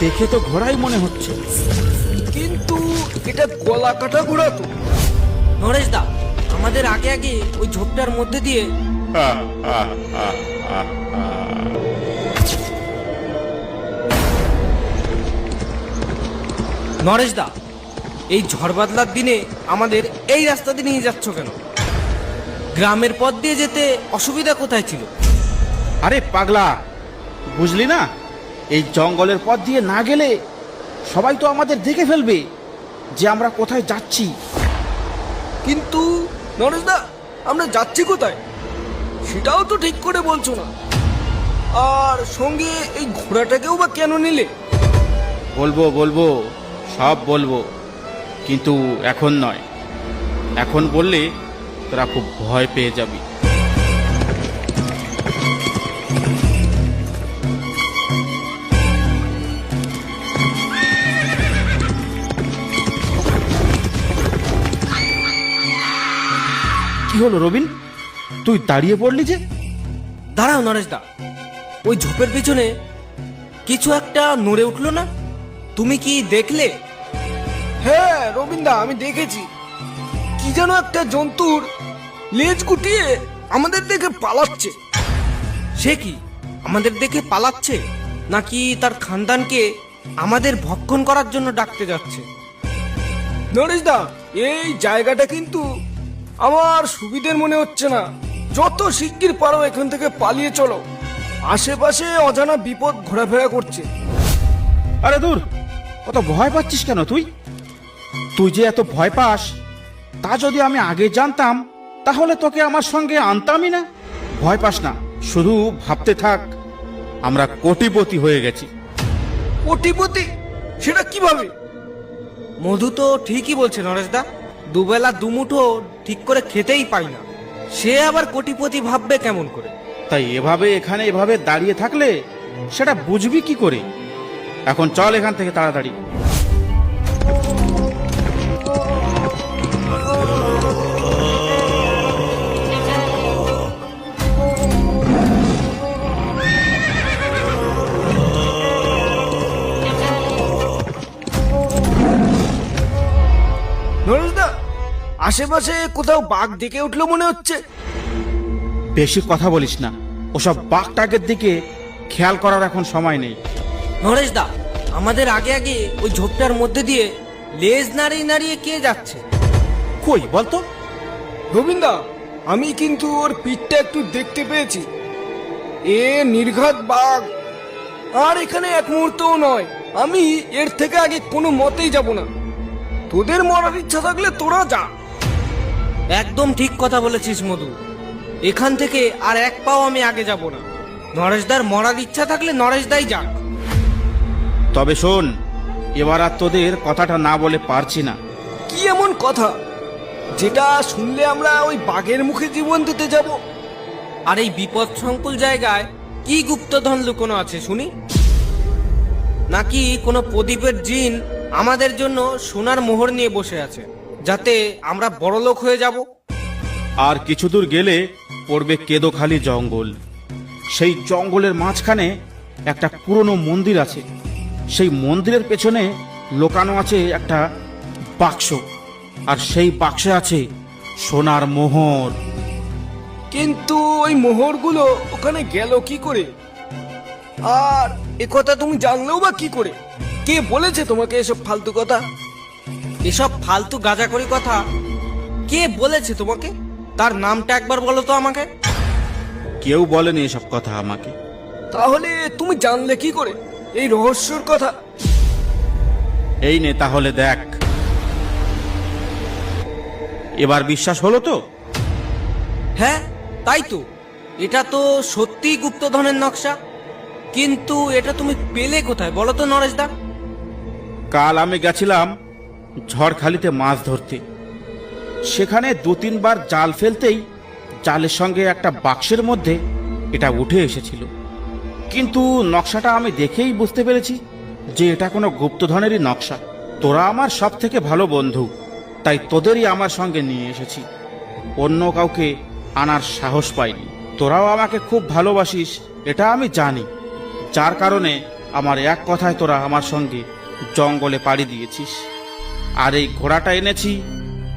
দেখে তো ঘোড়াই মনে হচ্ছে। কিন্তু এটা গলা কাটা ঘোড়া তো। নরেশ দা আমাদের আগে আগে ওই ঝোপটার মধ্যে দিয়ে নরেশ দা এই ঝড় বাদলার দিনে আমাদের এই রাস্তা দিয়ে নিয়ে যাচ্ছ কেন? গ্রামের পথ দিয়ে যেতে অসুবিধা কোথায় ছিল? আরে পাগলা বুঝলি না? এই জঙ্গলের পথ দিয়ে না গেলে সবাই তো আমাদের দেখে ফেলবে যে আমরা কোথায় যাচ্ছি। কিন্তু নরেশ দা আমরা যাচ্ছি কোথায়? সেটাও তো ঠিক করে বলছো না। আর সঙ্গে এই ঘোড়াটাকেও বা কেন নিলে? বলব বলব সব বলব কিন্তু এখন নয়। এখন বললে তোরা খুব ভয় পেয়ে যাবি। কি হলো রবিন? তুই দাঁড়িয়ে পড়লি যে? দাঁড়াও নরেশ দা ওই ঝোপের পিছনে কিছু একটা নড়ে উঠল না? তুমি কি দেখলে? হ্যাঁ রবীন্দা আমি দেখেছি। কি যেন একটা জন্তুর লেজ গুটিয়ে আমাদের দেখে পালাচ্ছে। সে কি আমাদের দেখে পালাচ্ছে নাকি তার খানদানকে আমাদের ভক্ষণ করার জন্য ডাকতে যাচ্ছে? নরেশ দা এই জায়গাটা কিন্তু আমার সুবিধের মনে হচ্ছে না। যত শিগগির পারো এখান থেকে পালিয়ে চলো। আশেপাশে অজানা বিপদ ঘোরাফেরা করছে। আরে দূর অত ভয় পাচ্ছিস কেন তুই? তুই যে এত ভয় পাস তা যদি আমি আগে জানতাম তাহলে তোকে আমার সঙ্গে আনতামই না। ভয় পাস না শুধু ভাবতে থাক আমরা কোটিপতি হয়ে গেছি। কোটিপতি? সেটা কীভাবে? মধু তো ঠিকই বলছে নরেশ দা। দুবেলা দুমুঠো ঠিক করে খেতেই পাই না। সে আবার কোটিপতি ভাববে কেমন করে? তাই এভাবে এখানে এভাবে দাঁড়িয়ে থাকলে সেটা বুঝবি কি করে? এখন চল এখান থেকে তাড়াতাড়ি। আশেপাশে কোথাও বাঘ ডেকে উঠল মনে হচ্ছে। বেশি কথা বলিস না। ওসব বাঘটাকের দিকে খেয়াল করার এখন সময় নেই। নরেশ দা আমাদের আগে আগে ওই ঝোপটার মধ্যে দিয়ে লেজ নাড়িয়ে নাড়িয়ে কে যাচ্ছে? কই বলতো? গোবিন্দা আমি কিন্তু ওর পিঠটা একটু দেখতে পেয়েছি। এ নির্ঘাত বাঘ। আর এখানে এক মুহূর্তও নয়। আমি এর থেকে আগে কোনো মতেই যাব না। তোদের মরার ইচ্ছা থাকলে তোরা যা। একদম ঠিক কথা বলেছিস মধু। এখান থেকে আর এক পাও আমি আগে যাব না। নরেশদার মরার ইচ্ছা থাকলে নরেশদাই যাক। তবে শোন এবার আর তোদের কথাটা না বলে পারছি না। কি এমন কথা? যেটা শুনলে আমরা ওই বাঘের মুখে জীবন দিতে যাব। আর এই বিপদ সংকুল জায়গায় কি গুপ্তধন লুকোনো আছে শুনি? নাকি কোনো প্রদীপের জিন আমাদের জন্য সোনার মোহর নিয়ে বসে আছে? যাতে আমরা বড়লোক হয়ে যাব। আর কিছু দূর গেলে পড়বে কেদোখালি জঙ্গল। সেই জঙ্গলের মাঝখানে একটা পুরনো মন্দির আছে। সেই মন্দিরের পেছনে লোকানো আছে একটা বাক্স। আর সেই বাক্সে আছে সোনার মোহর। কিন্তু ওই মোহরগুলো ওখানে গেল কি করে? আর এ কথা তুমি জানলেও বা কি করে? কে বলেছে তোমাকে এসব ফালতু কথা? এসব ফালতু গাজাকরি কথা? কে বলেছে তোমাকে? তার নামটা একবার বলো তো আমাকে। কেউ বলেনি এসব কথা আমাকে। তাহলে তুমি জানলে কি করে? এই রহস্যর কথা। এই নে তাহলে দেখ। এবার বিশ্বাস হলো তো? হ্যাঁ তাই তো। এটা তো সত্যিই গুপ্তধনের নকশা। কিন্তু এটা তুমি পেলে কোথায়? বলো তো নরেশদা। কাল আমি গেছিলাম ঝড়খালিতে মাছ ধরতে। সেখানে দু তিনবার জাল ফেলতেই জালের সঙ্গে একটা বাক্সের মধ্যে এটা উঠে এসেছিল। কিন্তু নকশাটা আমি দেখেই বুঝতে পেরেছি যে এটা কোনো গুপ্তধনেরই নকশা। তোরা আমার সব থেকে ভালো বন্ধু, তাই তোদেরই আমার সঙ্গে নিয়ে এসেছি। অন্য কাউকে আনার সাহস পাইনি। তোরাও আমাকে খুব ভালোবাসিস, এটা আমি জানি। যার কারণে আমার এক কথায় তোরা আমার সঙ্গে জঙ্গলে পাড়ি দিয়েছিস। আর এই ঘোড়াটা এনেছি,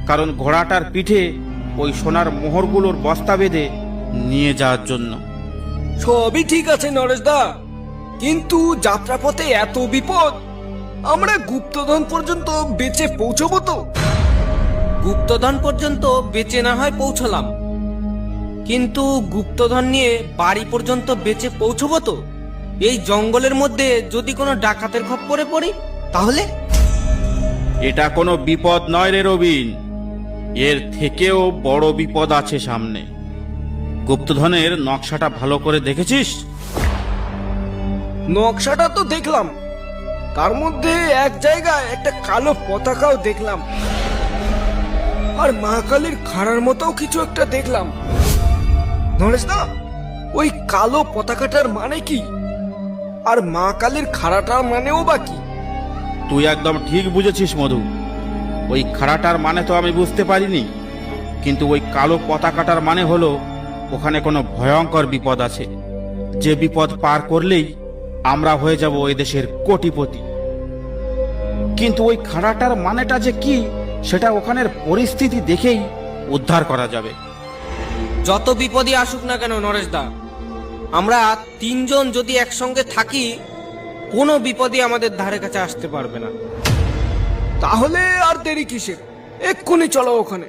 কারণ ঘোড়াটার পিঠে ওই সোনার মোহরগুলোর বস্তা বেঁধে নিয়ে যাওয়ার জন্য। সবই ঠিক আছে, নরেশদা। কিন্তু যাত্রাপথে এত বিপদ, আমরা গুপ্তধন পর্যন্ত বেঁচে পৌঁছবো তো। গুপ্তধন পর্যন্ত বেঁচে না হয় পৌঁছলাম। কিন্তু গুপ্তধন নিয়ে বাড়ি পর্যন্ত বেঁচে পৌঁছবো তো? এই জঙ্গলের মধ্যে যদি কোনো ডাকাতের খপ্পরে পড়ি, তাহলে? এটা কোনো বিপদ নয় রে রবিন। এর থেকেও বড় বিপদ আছে সামনে। গুপ্তধনের নকশাটা ভালো করে দেখেছিস? নকশাটা তো দেখলাম। তার মধ্যে এক জায়গায় একটা কালো পতাকাও দেখলাম। আর মা কালীর খাড়ার মতো কিছু একটা দেখলাম। নরেশ দা, ওই কালো পতাকাটার মানে কি? আর মা কালীর খাড়াটার মানেও বা কি? তুই একদম ঠিক বুঝেছিস, মধু। ওই খাড়াটার মানে তো আমি বুঝতে পারিনি, কিন্তু ওই কালো পতাকাটার মানে হলো, ওখানে কোনো ভয়ঙ্কর বিপদ আছে। যে বিপদ পার করলেই আমরা হয়ে যাব ওই দেশের কোটিপতি। কিন্তু ওই খাড়াটার মানেটা যে কি, সেটা ওখানের পরিস্থিতি দেখেই উদ্ধার করা যাবে। যত বিপদই আসুক না কেন নরেশদা আমরা তিনজন যদি একসঙ্গে থাকি কোনো বিপদই আমাদের ধারে কাছে আসতে পারবে না। তাহলে আর দেরি কিসের? এক্ষুনি চলো ওখানে।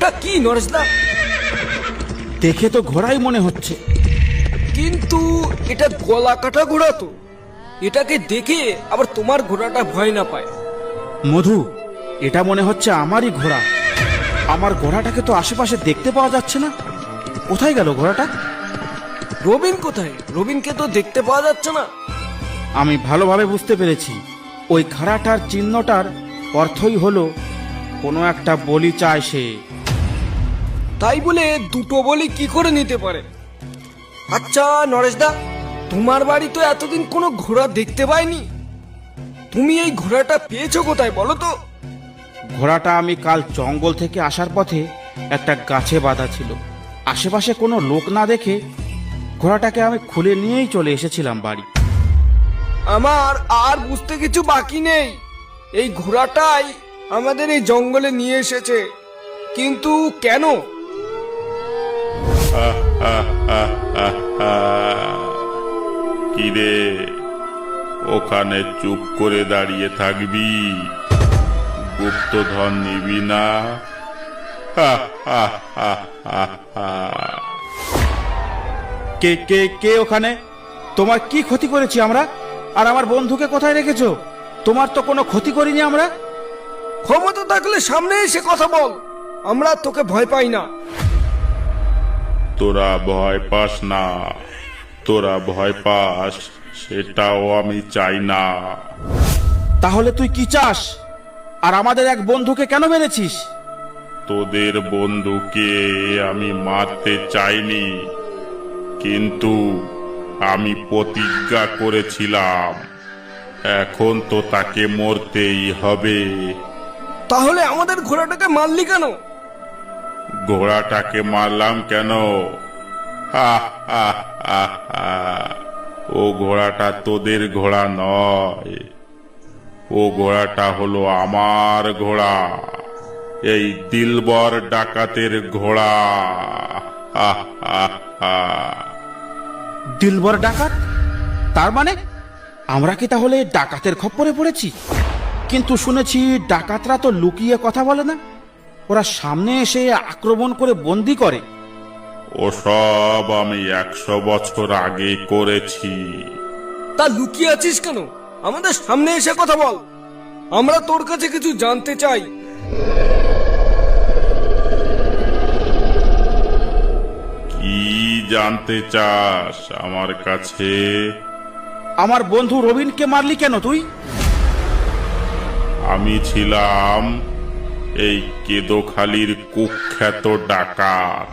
ওটা কি নরেশদা দেখে তো ঘোড়াই মনে হচ্ছে। কিন্তু এটা গলা কাটা ঘোড়া তো। এটাকে দেখে আবার তোমার ঘোড়াটা ভয় না পায়। মধু এটা মনে হচ্ছে আমারই ঘোড়া। আমার ঘোড়াটাকে তো আশেপাশে দেখতে পাওয়া যাচ্ছে না। কোথায় গেল ঘোড়াটা? রবিন কোথায়? রবিনকে তো দেখতে পাওয়া যাচ্ছে না। আমি ভালোভাবে বুঝতে পেরেছি। ওই খাড়াটার চিহ্নটার অর্থই হলো কোনো একটা বলি চায় সে। তাই বলে দুটো বলি কি করে নিতে পারে? আচ্ছা নরেশদা তোমার বাড়ি তো এতদিন কোনো ঘোড়া দেখতে পাইনি। তুমি এই ঘোড়াটা পেয়েছ কোথায় বলো তো? ঘোড়াটা আমি কাল জঙ্গল থেকে আসার পথে একটা গাছে বাঁধা ছিল। আশেপাশে কোনো লোক না দেখে ঘোড়াটাকে আমি খুলে নিয়েই চলে এসেছিলাম বাড়ি। আমার আর বুঝতে কিছু বাকি নেই। এই ঘোড়াটাই আমাদের এই জঙ্গলে নিয়ে এসেছে। কিন্তু কেন? কিরে? ওখানে চুপ করে দাঁড়িয়ে থাকবি। গুপ্তধন নিবি না। হা, হা, হা, হা, হা। কে কে কে ওখানে? তোমার কি ক্ষতি করেছি আমরা? আর আমার বন্ধুকে কোথায় রেখেছো? তোমার তো কোনো ক্ষতি করিনি আমরা? ক্ষমতা থাকলে সামনে এসে কথা বল। আমরা তোকে ভয় পাই না। তোরা ভয় পাস না। তোরা ভয় পাস সেটাও আমি চাই না। তাহলে তুই কি চাস? আর আমাদের এক বন্ধুকে কেন মেরেছিস? তোদের বন্ধুকে আমি মারতে চাইনি কিন্তু আমি প্রতিজ্ঞা করেছিলাম এখন তো তাকে মরতেই হবে। তাহলে আমাদের ঘোড়াটাকে মারলি কেন? ঘোড়াটাকে মারলাম কেন? হা। ও ঘোড়াটা তোদের ঘোড়া নয়। ও ঘোড়াটা হলো আমার ঘোড়া। এই দিলবর ডাকাতের ঘোড়া। হা, হা। দিলবর ডাকাত? তার মানে? আমরা কি তাহলে ডাকাতের খপ্পরে পড়েছি? কিন্তু শুনেছি ডাকাতরা তো লুকিয়ে কথা বলে না। ওরা সামনে এসে আক্রমণ করে বন্দি করে। ওসব আমি একশো বছর আগে করেছি। তা লুকিয়ে আছিস কেন? আমাদের সামনে এসে কথা বল। আমরা তোর কাছে কিছু জানতে চাই। কি জানতে চাস আমার কাছে? আমার বন্ধু রবিনকে মারলি কেন তুই? আমি ছিলাম এই কেদোখালির কুখ্যাত ডাকাত।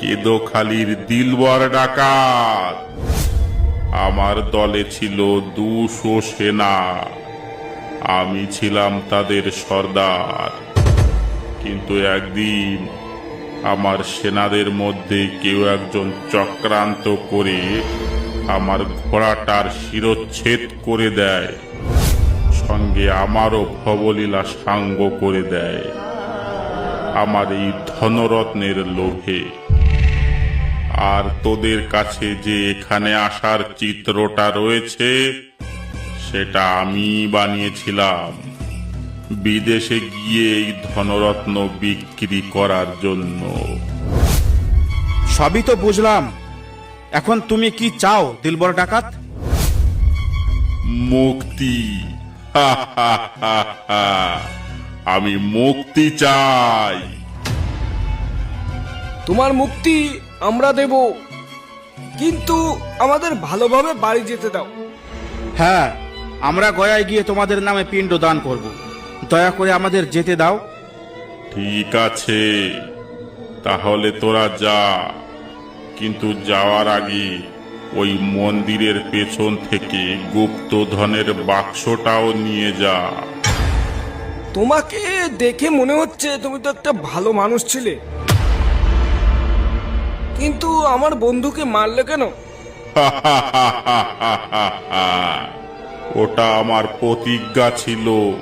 কেদোখালির দিলবর ডাকাত। আমার দলে ছিল দুশো সেনা। আমি ছিলাম তাদের সর্দার। কিন্তু একদিন আমার সেনাদের মধ্যে কেউ একজন চক্রান্ত করে আমার ঘোড়াটার শিরচ্ছেদ করে দেয়, সঙ্গে আমারও ভবলীলা সাঙ্গ করে দেয়, আমার এই ধনরত্নের লোভে। আর তোদের কাছে যে এখানে আসার চিত্রটা রয়েছে, সেটা আমি বানিয়েছিলাম। বিদেশে গিয়ে এই ধনরত্ন বিক্রি করার জন্য। সবই তো বুঝলাম। এখন তুমি কি চাও দিলবর ডাকাত? মুক্তি। হা হা হা হা। আমি মুক্তি চাই। তোমার মুক্তি আমরা দেব কিন্তু আমাদের ভালোভাবে বাড়ি যেতে দাও। হ্যাঁ আমরা গয়ায় গিয়ে তোমাদের নামে পিণ্ড দান করব। দয়া করে আমাদের যেতে দাও। ঠিক আছে তাহলে তোরা যা। কিন্তু যাওয়ার আগে ওই মন্দিরের পেছন থেকে গুপ্তধনের বাক্সটাও নিয়ে যা। তোমাকে দেখে মনে হচ্ছে তুমি তো একটা ভালো মানুষ ছিলে। কিন্তু আমার বন্ধুকে মারলে কেন? ওটা আমার প্রতিজ্ঞা ছিল।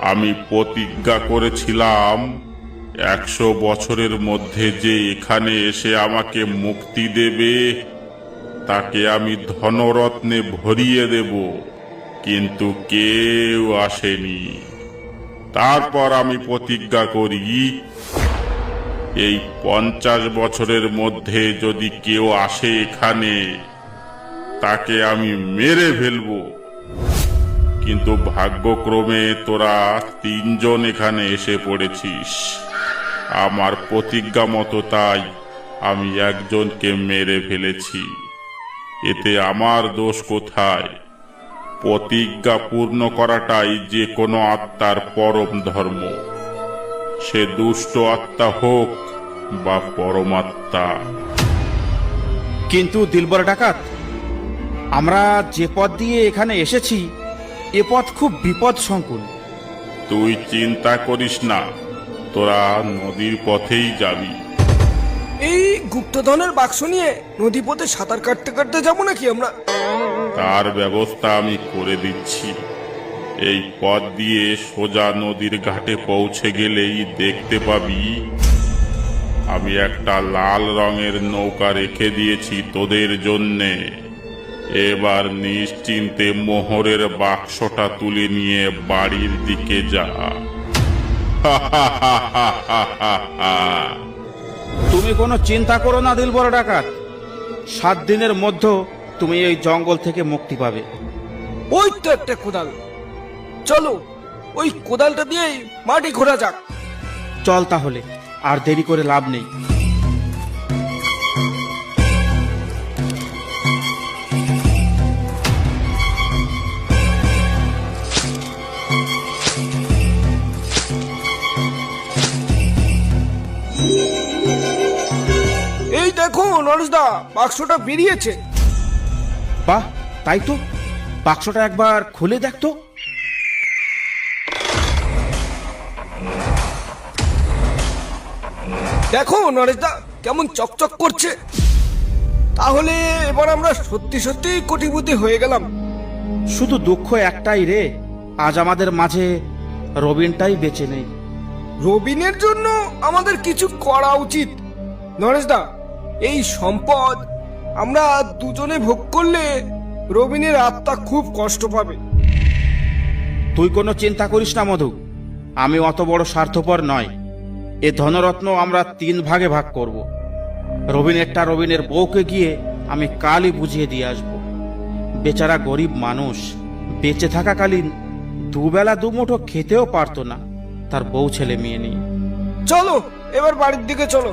আমি প্রতিজ্ঞা করেছিলাম একশো বছরের মধ্যে যে এখানে এসে আমাকে মুক্তি দেবে, তাকে আমি ধনরত্নে ভরিয়ে দেব। কিন্তু কেউ আসেনি। তারপর আমি প্রতিজ্ঞা করি, এই পঞ্চাশ বছরের মধ্যে যদি কেউ আসে এখানে, তাকে আমি মেরে ফেলব। কিন্তু ভাগ্যক্রমে তোরা তিনজন এখানে এসে পড়েছিস। আমার প্রতিজ্ঞা মতো তাই আমি একজনকে মেরে ফেলেছি। এতে আমার দোষ কোথায়? প্রতিজ্ঞা পূর্ণ করাটাই যে কোনো আত্মার পরম ধর্ম। সে দুষ্ট আত্মা হোক বা পরমাত্মা কিন্তু দিলবর ডাকাত আমরা যে পথ দিয়ে এখানে এসেছি এ পথ খুব বিপদ সংকুল তুই চিন্তা করিস না। তোরা নদীর পথেই যাবি। এই গুপ্তধনের বাক্স নিয়ে নদী পথে সাঁতার কাটতে কাটতে যাব নাকি আমরা? তার ব্যবস্থা আমি করে দিচ্ছি। এই পথ দিয়ে সোজা নদীর ঘাটে পৌঁছে গেলেই দেখতে পাবি আমি একটা লাল রঙের নৌকা রেখে দিয়েছি তোদের জন্যে। এবার নিশ্চিন্তে মোহরের বাক্সটা তুলে নিয়ে বাড়ির দিকে যা। তুমি কোনো চিন্তা করো না দিল বড় ডাকাত। সাত দিনের মধ্যে তুমি এই জঙ্গল থেকে মুক্তি পাবে। ওই তো একটা কোদাল। চলো ওই কোদালটা দিয়ে মাটি ঘোরা যাক। চল তাহলে আর দেরি করে লাভ নেই। দেখো নরেশদা বাক্সটা বেরিয়েছে। বাহ তাই তো। বাক্সটা একবার খুলে দেখতো দেখো নরেশদা কেমন চকচক করছে। তাহলে এবার আমরা সত্যি সত্যি কোটিপতি হয়ে গেলাম। শুধু দুঃখ একটাই রে আজ আমাদের মাঝে রবিনটাই বেঁচে নেই। রবিনের জন্য আমাদের কিছু করা উচিত। নরেশদা এই সম্পদ আমরা দুজনে ভোগ করলে রবিনের আত্মা খুব কষ্ট পাবে। তুই কোনো চিন্তা করিস না মধু। আমি অত বড় স্বার্থপর নয়। এ ধনরত্ন আমরা তিন ভাগে ভাগ করব। রবিনেরটা রবিনের বউকে গিয়ে আমি কালই বুঝিয়ে দিয়ে আসব। বেচারা গরিব মানুষ বেঁচে থাকাকালীন দুবেলা দুমুঠো খেতেও পারতো না। তার বউ ছেলে মেয়ে নিয়ে চলো এবার বাড়ির দিকে চলো।